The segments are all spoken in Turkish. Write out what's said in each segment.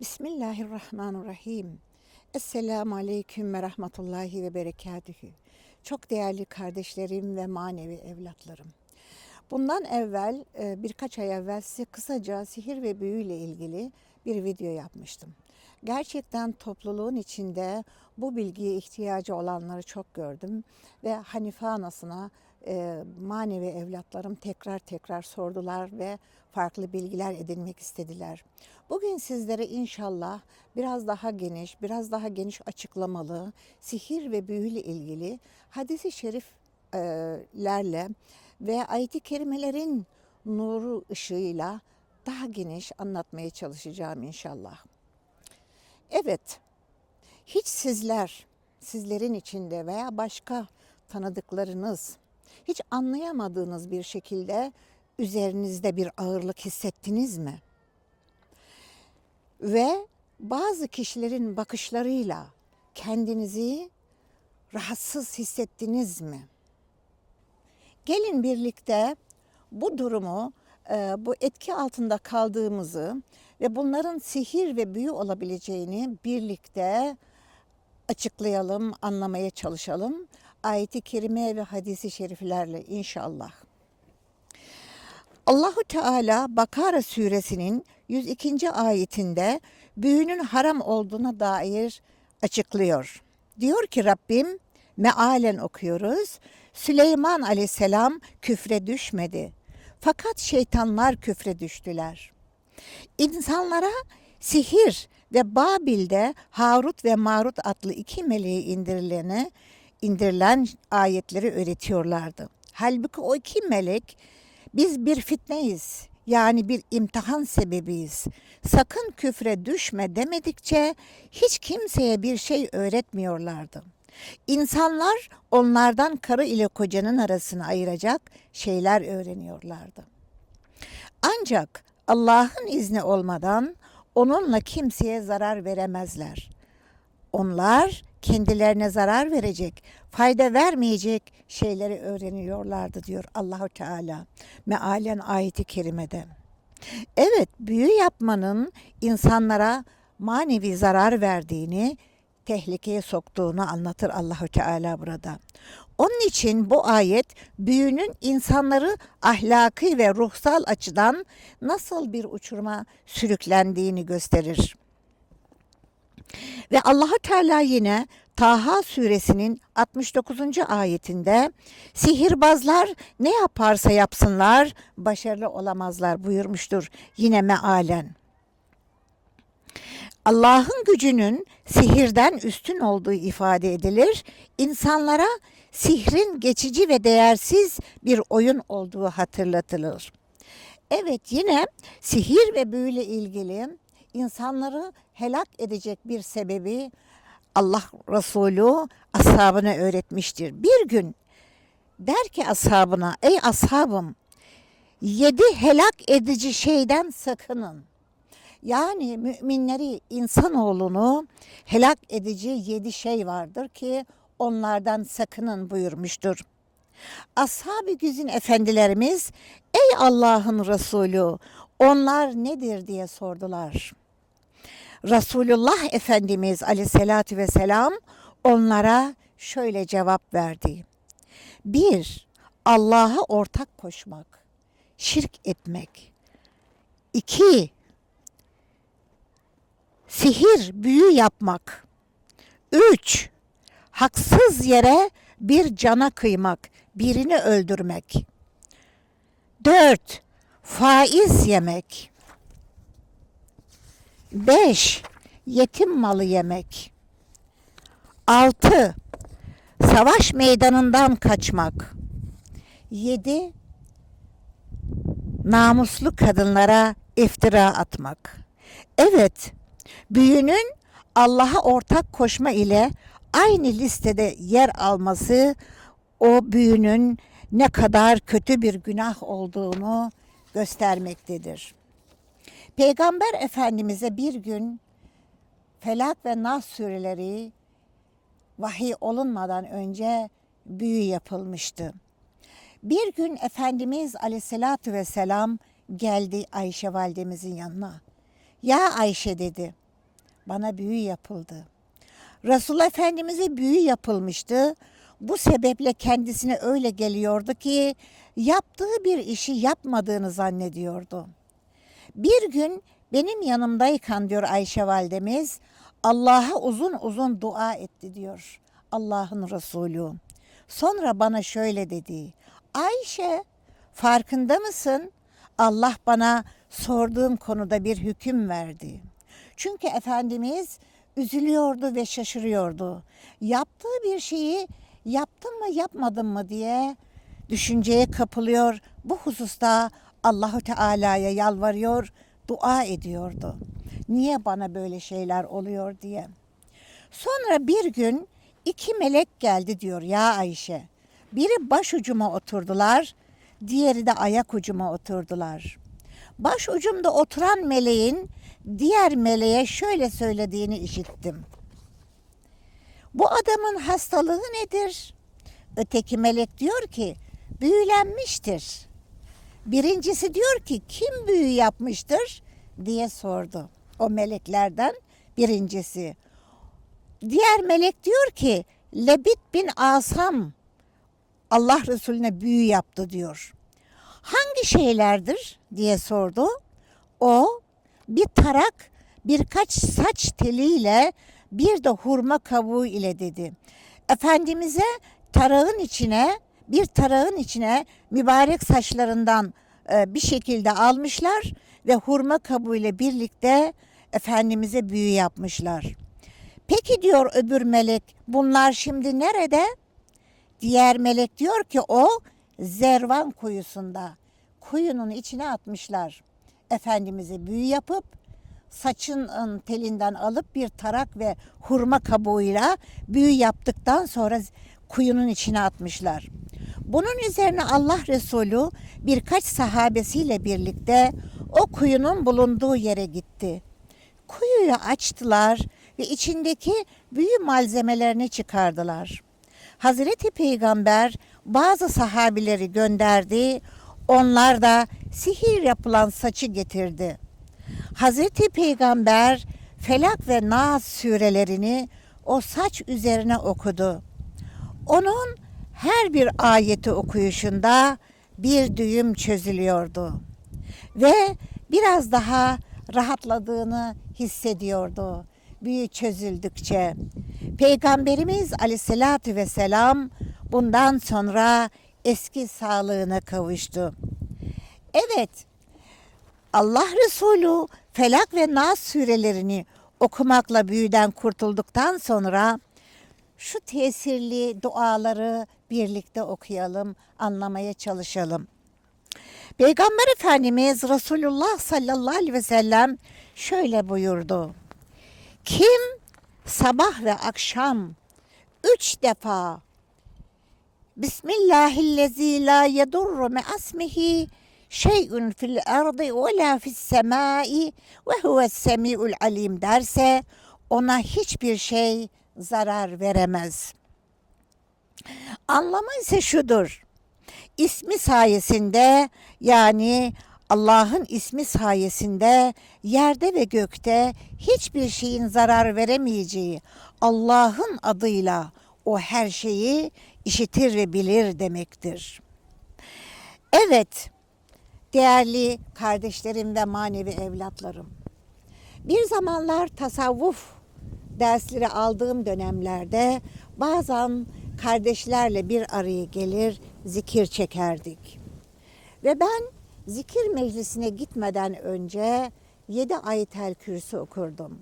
Bismillahirrahmanirrahim. Esselamu Aleyküm ve Rahmetullahi ve Berekatühü. Çok değerli kardeşlerim ve manevi evlatlarım. Bundan evvel e, birkaç ay evvel size kısaca sihir ve büyü ile ilgili bir video yapmıştım. Gerçekten topluluğun içinde bu bilgiye ihtiyacı olanları çok gördüm ve Hanife anasına e, manevi evlatlarım tekrar tekrar sordular ve farklı bilgiler edinmek istediler. Bugün sizlere inşallah biraz daha geniş, biraz daha geniş açıklamalı sihir ve büyüyle ilgili hadisi şeriflerle ve ayet-i kerimelerin nuru ışığıyla daha geniş anlatmaya çalışacağım inşallah. Evet, hiç sizler, sizlerin içinde veya başka tanıdıklarınız hiç anlayamadığınız bir şekilde üzerinizde bir ağırlık hissettiniz mi? Ve bazı kişilerin bakışlarıyla kendinizi rahatsız hissettiniz mi? Gelin birlikte bu durumu, e, bu etki altında kaldığımızı ve bunların sihir ve büyü olabileceğini birlikte açıklayalım, anlamaya çalışalım. Ayet-i kerime ve hadisi şeriflerle inşallah. Allahu Teala Bakara suresinin 102. ayetinde büyünün haram olduğuna dair açıklıyor. Diyor ki Rabbim mealen okuyoruz. Süleyman aleyhisselam küfre düşmedi. Fakat şeytanlar küfre düştüler. İnsanlara sihir ve Babil'de Harut ve Marut adlı iki meleği indirilene indirilen ayetleri öğretiyorlardı. Halbuki o iki melek biz bir fitneyiz. Yani bir imtihan sebebiyiz. Sakın küfre düşme demedikçe hiç kimseye bir şey öğretmiyorlardı. İnsanlar onlardan karı ile kocanın arasını ayıracak şeyler öğreniyorlardı. Ancak Allah'ın izni olmadan onunla kimseye zarar veremezler. Onlar kendilerine zarar verecek, fayda vermeyecek şeyleri öğreniyorlardı diyor Allahu Teala mealen ayeti kerimede. Evet, büyü yapmanın insanlara manevi zarar verdiğini, tehlikeye soktuğunu anlatır Allahu Teala burada. Onun için bu ayet büyünün insanları ahlaki ve ruhsal açıdan nasıl bir uçuruma sürüklendiğini gösterir. Ve Allahu Teala yine Taha suresinin 69. ayetinde sihirbazlar ne yaparsa yapsınlar başarılı olamazlar buyurmuştur yine mealen. Allah'ın gücünün sihirden üstün olduğu ifade edilir. İnsanlara sihrin geçici ve değersiz bir oyun olduğu hatırlatılır. Evet yine sihir ve büyüyle ilgili insanları helak edecek bir sebebi Allah Resulü ashabına öğretmiştir. Bir gün der ki ashabına ey ashabım yedi helak edici şeyden sakının. Yani müminleri, insanoğlunu helak edici yedi şey vardır ki onlardan sakının buyurmuştur. Ashab-ı güzin efendilerimiz ey Allah'ın Resulü onlar nedir diye sordular. Resulullah Efendimiz aleyhissalatü vesselam onlara şöyle cevap verdi. Bir, Allah'a ortak koşmak, şirk etmek. İki, sihir, büyü yapmak. Üç, haksız yere bir cana kıymak, birini öldürmek. Dört, faiz yemek. Beş, yetim malı yemek. Altı, savaş meydanından kaçmak. Yedi, namuslu kadınlara iftira atmak. Evet, büyünün Allah'a ortak koşma ile aynı listede yer alması o büyünün ne kadar kötü bir günah olduğunu göstermektedir. Peygamber Efendimiz'e bir gün Felak ve Nas sureleri vahiy olunmadan önce büyü yapılmıştı. Bir gün Efendimiz Aleyhisselatü Vesselam geldi Ayşe validemizin yanına. Ya Ayşe dedi, bana büyü yapıldı. Resul Efendimiz'e büyü yapılmıştı. Bu sebeple kendisine öyle geliyordu ki yaptığı bir işi yapmadığını zannediyordu. Bir gün benim yanımdayken diyor Ayşe validemiz Allah'a uzun uzun dua etti diyor Allah'ın Resulü. Sonra bana şöyle dedi. Ayşe farkında mısın? Allah bana sorduğum konuda bir hüküm verdi. Çünkü Efendimiz üzülüyordu ve şaşırıyordu. Yaptığı bir şeyi yaptım mı yapmadım mı diye düşünceye kapılıyor. Bu hususta Allahu Teala'ya yalvarıyor, dua ediyordu. Niye bana böyle şeyler oluyor diye. Sonra bir gün iki melek geldi diyor ya Ayşe. Biri başucuma oturdular, diğeri de ayak ucuma oturdular. Başucumda oturan meleğin diğer meleğe şöyle söylediğini işittim. Bu adamın hastalığı nedir? Öteki melek diyor ki büyülenmiştir. Birincisi diyor ki kim büyü yapmıştır diye sordu. O meleklerden birincisi. Diğer melek diyor ki Lebit bin Asam Allah Resulüne büyü yaptı diyor. Hangi şeylerdir diye sordu. O bir tarak birkaç saç teliyle bir de hurma kabuğu ile dedi. Efendimiz'e tarağın içine bir tarağın içine mübarek saçlarından e, bir şekilde almışlar ve hurma kabuğu ile birlikte Efendimiz'e büyü yapmışlar. Peki diyor öbür melek bunlar şimdi nerede? Diğer melek diyor ki o Zervan kuyusunda. Kuyunun içine atmışlar. Efendimiz'e büyü yapıp saçın telinden alıp bir tarak ve hurma kabuğuyla büyü yaptıktan sonra kuyunun içine atmışlar. Bunun üzerine Allah Resulü birkaç sahabesiyle birlikte o kuyunun bulunduğu yere gitti. Kuyuyu açtılar ve içindeki büyü malzemelerini çıkardılar. Hazreti Peygamber bazı sahabileri gönderdi. Onlar da sihir yapılan saçı getirdi. Hazreti Peygamber Felak ve Nas surelerini o saç üzerine okudu. Onun her bir ayeti okuyuşunda bir düğüm çözülüyordu ve biraz daha rahatladığını hissediyordu büyü çözüldükçe. Peygamberimiz aleyhissalatü vesselam bundan sonra eski sağlığına kavuştu. Evet, Allah Resulü Felak ve Nas surelerini okumakla büyüden kurtulduktan sonra şu tesirli duaları birlikte okuyalım, anlamaya çalışalım. Peygamber Efendimiz Resulullah sallallahu aleyhi ve sellem şöyle buyurdu. Kim sabah ve akşam üç defa Bismillahillezî la yedurru me şey'ün fil ardı ve la fis ve huves semi'ul alim derse ona hiçbir şey zarar veremez. Anlamı ise şudur. İsmi sayesinde yani Allah'ın ismi sayesinde yerde ve gökte hiçbir şeyin zarar veremeyeceği Allah'ın adıyla o her şeyi işitir ve bilir demektir. Evet, değerli kardeşlerim ve manevi evlatlarım. Bir zamanlar tasavvuf dersleri aldığım dönemlerde bazen kardeşlerle bir araya gelir zikir çekerdik. Ve ben zikir meclisine gitmeden önce yedi ayetel kürsü okurdum.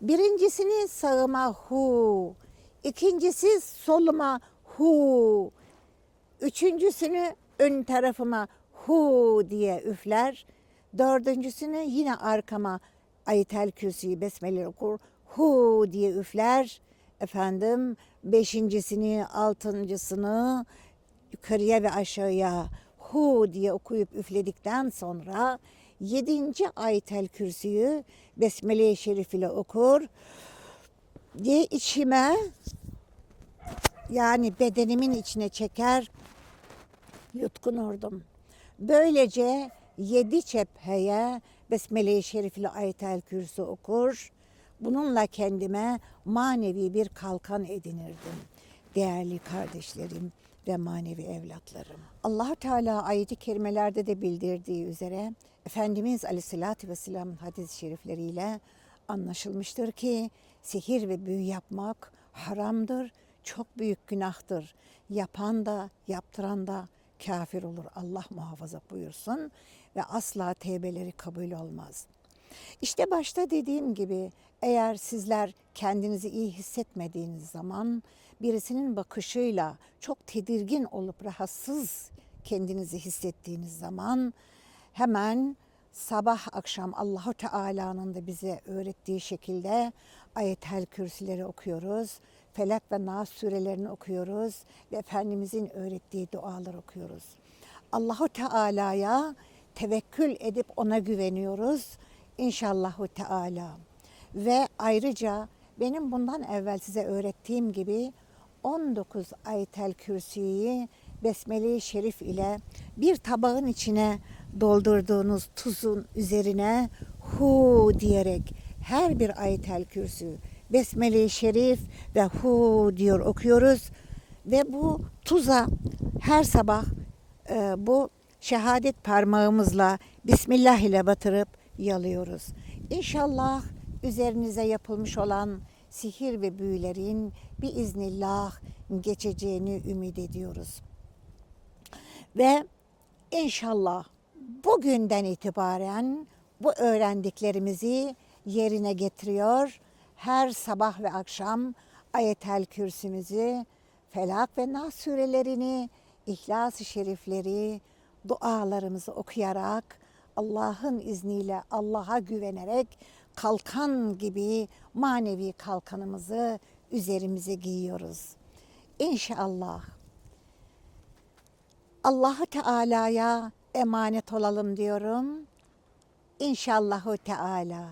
Birincisini sağıma hu, ikincisi soluma hu, üçüncüsünü ön tarafıma hu diye üfler, dördüncüsünü yine arkama ayetel kürsüyü besmele okur, hu diye üfler, efendim beşincisini, altıncısını yukarıya ve aşağıya hu diye okuyup üfledikten sonra yedinci ayetel kürsüyü Besmele-i Şerif ile okur diye içime yani bedenimin içine çeker yutkunurdum. Böylece yedi cepheye Besmele-i Şerif ile ayetel kürsü okur. Bununla kendime manevi bir kalkan edinirdim. Değerli kardeşlerim ve manevi evlatlarım. allah Teala ayet-i kerimelerde de bildirdiği üzere Efendimiz Aleyhisselatü Vesselam'ın hadis-i şerifleriyle anlaşılmıştır ki sihir ve büyü yapmak haramdır, çok büyük günahtır. Yapan da yaptıran da kafir olur. Allah muhafaza buyursun ve asla tevbeleri kabul olmaz. İşte başta dediğim gibi eğer sizler kendinizi iyi hissetmediğiniz zaman birisinin bakışıyla çok tedirgin olup rahatsız kendinizi hissettiğiniz zaman hemen sabah akşam Allahu Teala'nın da bize öğrettiği şekilde ayetel kürsüleri okuyoruz. Felak ve Nas surelerini okuyoruz ve Efendimizin öğrettiği dualar okuyoruz. Allahu Teala'ya tevekkül edip ona güveniyoruz. İnşallahu Teala. Ve ayrıca benim bundan evvel size öğrettiğim gibi 19 ayetel kürsüyü Besmele-i Şerif ile bir tabağın içine doldurduğunuz tuzun üzerine hu diyerek her bir ayetel kürsü Besmele-i Şerif ve hu diyor okuyoruz ve bu tuza her sabah e, bu şehadet parmağımızla Bismillah ile batırıp yalıyoruz. İnşallah üzerinize yapılmış olan sihir ve büyülerin bir iznillah geçeceğini ümit ediyoruz. Ve inşallah bugünden itibaren bu öğrendiklerimizi yerine getiriyor. Her sabah ve akşam ayetel kürsümüzü, Felak ve Nas surelerini, İhlas-ı Şerifleri, dualarımızı okuyarak Allah'ın izniyle Allah'a güvenerek kalkan gibi manevi kalkanımızı üzerimize giyiyoruz. İnşallah Allahu Teala'ya emanet olalım diyorum. İnşallahu Teala.